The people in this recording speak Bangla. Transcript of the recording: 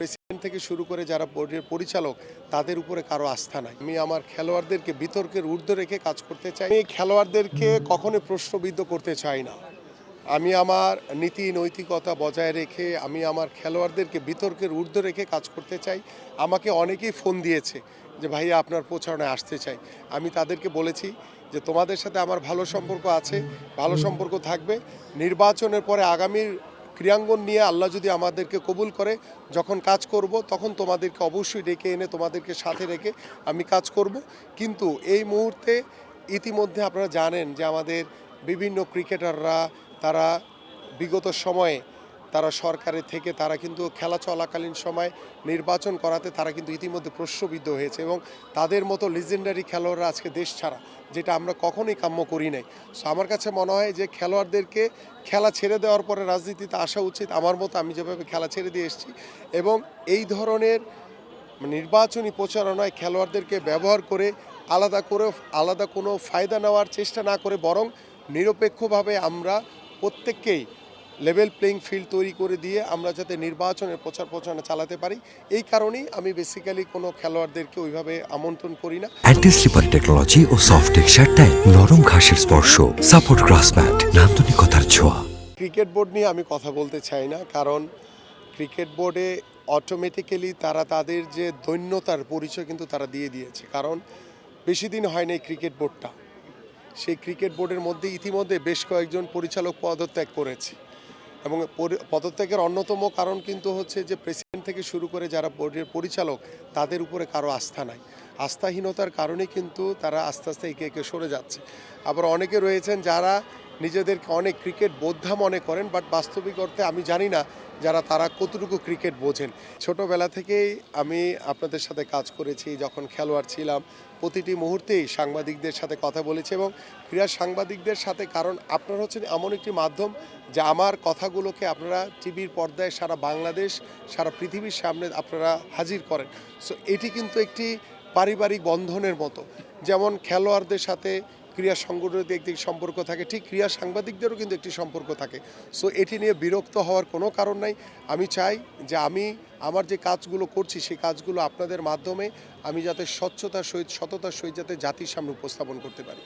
প্রেসিডেন্ট থেকে শুরু করে যারা বোর্ডের পরিচালক, তাদের উপরে কারও আস্থা নাই। আমি আমার খেলোয়াড়দেরকে বিতর্কের ঊর্ধ্বে রেখে কাজ করতে চাই। আমি খেলোয়াড়দেরকে কখনোই প্রশ্নবিদ্ধ করতে চাই না। আমি আমার নীতি, নৈতিকতা বজায় রেখে আমি আমার খেলোয়াড়দেরকে বিতর্কের ঊর্ধ্বে রেখে কাজ করতে চাই। আমাকে অনেকেই ফোন দিয়েছে যে, ভাইয়া, আপনার প্রচারণায় আসতে চাই। আমি তাদেরকে বলেছি যে, তোমাদের সাথে আমার ভালো সম্পর্ক আছে, ভালো সম্পর্ক থাকবে। নির্বাচনের পরে আগামীর ক্রিয়াঙ্গন নিয়ে আল্লাহ যদি আমাদেরকে কবুল করে, যখন কাজ করব, তখন তোমাদেরকে অবশ্যই ডেকে এনে তোমাদেরকে সাথে রেখে আমি কাজ করব। কিন্তু এই মুহূর্তে ইতিমধ্যে আপনারা জানেন যে আমাদের বিভিন্ন ক্রিকেটাররা, তারা বিগত সময়ে তারা সরকারের থেকে, তারা কিন্তু খেলা চলাকালীন সময় নির্বাচন করাতে তারা কিন্তু ইতিমধ্যে প্রশ্নবিদ্ধ হয়েছে এবং তাদের মতো লিজেন্ডারি খেলোয়াড়রা আজকে দেশ ছাড়া, যেটা আমরা কখনোই কাম্য করি নাই। সো আমার কাছে মনে হয় যে খেলোয়াড়দেরকে খেলা ছেড়ে দেওয়ার পরে রাজনীতিতে আসা উচিত। আমার মতো আমি যেভাবে খেলা ছেড়ে দিয়ে এসেছি এবং এই ধরনের নির্বাচনী প্রচারণায় খেলোয়াড়দেরকে ব্যবহার করে আলাদা করে, আলাদা কোনো ফায়দা নেওয়ার চেষ্টা না করে, বরং নিরপেক্ষভাবে আমরা প্রত্যেককেই লেভেল প্লেইং ফিল্ড তৈরি করে দিয়ে আমরা যাতে নির্বাচনের প্রচার প্রচারণা চালাতে পারি। এই কারণেই আমি বেসিক্যালি কোনো খেলোয়াড়দেরকে ওইভাবে আমন্ত্রণ করি না। অ্যান্টি স্লিপার টেকনোলজি ও সফট টেক্সচারটাই নরম ঘাসের স্পর্শ। সাপোর্ট গ্রাস ম্যাট নান্দনিকতার ছোঁয়া। ক্রিকেট বোর্ড নিয়ে আমি কথা বলতে চাই না কারণ ক্রিকেট বোর্ডে অটোমেটিক্যালি তারা তাদের যে দৈন্যতার পরিচয় কিন্তু তারা দিয়ে দিয়েছে। কারণ বেশি দিন হয়নি ক্রিকেট বোর্ডটা সেই ক্রিকেট বোর্ডের মধ্যে ইতিমধ্যে বেশ কয়েকজন পরিচালক পদত্যাগ করেছে। এবং পদত্যাগের অন্যতম কারণ কিন্তু হচ্ছে যে প্রেসিডেন্ট থেকে শুরু করে যারা বোর্ডের পরিচালক, তাদের উপরে কারও আস্থা নাই। আস্থাহীনতার কারণে কিন্তু তারা আস্তে আস্তে একে একে সরে যাচ্ছে। আবার অনেকে রয়েছেন যারা নিজেদেরকে অনেক ক্রিকেট বোদ্ধা মনে করেন বাট বাস্তবিক অর্থে আমি জানি না যারা তারা কতটুকু ক্রিকেট বোঝেন। ছোটবেলা থেকেই আমি আপনাদের সাথে কাজ করেছি, যখন খেলোয়াড় ছিলাম। প্রতিটি মুহূর্তেই সাংবাদিকদের সাথে কথা বলেছি এবং ক্রীড়া সাংবাদিকদের সাথে, কারণ আপনারা হচ্ছেন এমন একটি মাধ্যম যে আমার কথাগুলোকে আপনারা টিভির পর্দায় সারা বাংলাদেশ, সারা পৃথিবীর সামনে আপনারা হাজির করেন। সো এটি কিন্তু একটি পারিবারিক বন্ধনের মতো। যেমন খেলোয়াড়দের সাথে ক্রীড়া সংগঠনের একটি সম্পর্ক থাকে, ঠিক ক্রিয়া সাংবাদিকদেরও কিন্তু একটি সম্পর্ক থাকে। সো এটি নিয়ে বিরক্ত হওয়ার কোনো কারণ নাই। আমি চাই যে আমি আমার যে কাজগুলো করছি, সেই কাজগুলো আপনাদের মাধ্যমে আমি যাতে স্বচ্ছতার সহিত, সততার সহিত যাতে জাতির সামনে উপস্থাপন করতে পারি।